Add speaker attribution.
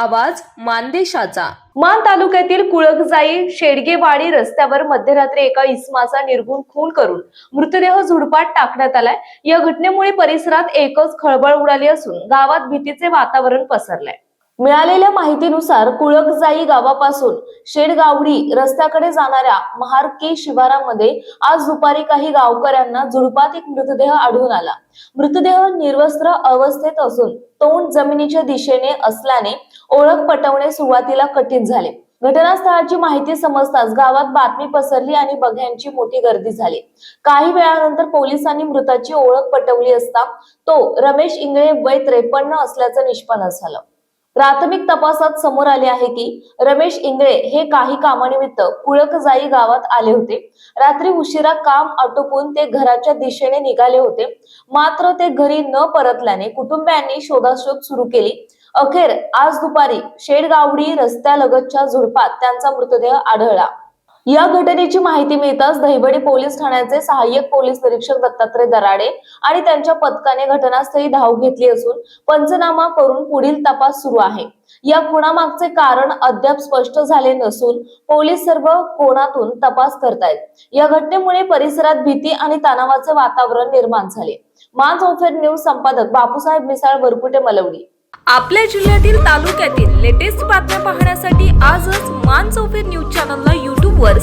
Speaker 1: आवाज मानदेशाचा.
Speaker 2: मान तालुक्यातील कुळकजाई शेडगेवाडी रस्त्यावर मध्यरात्री एका इसमाचा निर्गुण खून करून मृतदेह झुडपात टाकण्यात आलाय. या घटनेमुळे परिसरात एकच खळबळ उडाली असून गावात भीतीचे वातावरण पसरलंय. मिळालेल्या माहितीनुसार कुळकजाई गावापासून शेडगावडी रस्त्याकडे जाणाऱ्या महारके शिवारामध्ये आज दुपारी काही गावकऱ्यांना झुडपात एक मृतदेह आढळून आला. मृतदेह निर्वस्त्र अवस्थेत असून तोंड जमिनीच्या दिशेने असल्याने ओळख पटवणे सुरुवातीला कठीण झाले. घटनास्थळाची माहिती समजताच गावात बातमी पसरली आणि बघ्यांची मोठी गर्दी झाली. काही वेळानंतर पोलिसांनी मृताची ओळख पटवली असता तो रमेश इंगळे वय त्रेपन्न असल्याचं निष्पन्न झालं. प्राथमिक तपासात समोर आले आहे की रमेश इंगळे हे काही कामानिमित्त कुळकजाई गावात आले होते. रात्री उशिरा काम आटोपून ते घराच्या दिशेने निघाले होते. मात्र ते घरी न परतल्याने कुटुंबियांनी शोधाशोध सुरू केली. अखेर आज दुपारी शेडगावडी रस्त्यालगतच्या झुडपात त्यांचा मृतदेह आढळला. या घटनेची माहिती मिळताच दहिवडी पोलीस ठाण्याचे सहाय्यक पोलीस निरीक्षक दत्तात्रय दराडे आणि त्यांच्या पथकाने घटनास्थळी धाव घेतली असून पंचनामा करून पुढील तपास सुरू आहे. या खुणामागचे कारण अद्याप स्पष्ट झाले नसून पोलीस सर्व कोणातून तपास करतायत. या घटनेमुळे परिसरात भीती आणि तणावाचे वातावरण निर्माण झाले. मान ओफेर न्यूज संपादक बापूसाहेब मिसाळ वरकुटे मलवडी
Speaker 1: आपल्या जिल्ह्यातील तालुक्यातील लेटेस्ट बातम्या पाहण्यासाठी आजच मान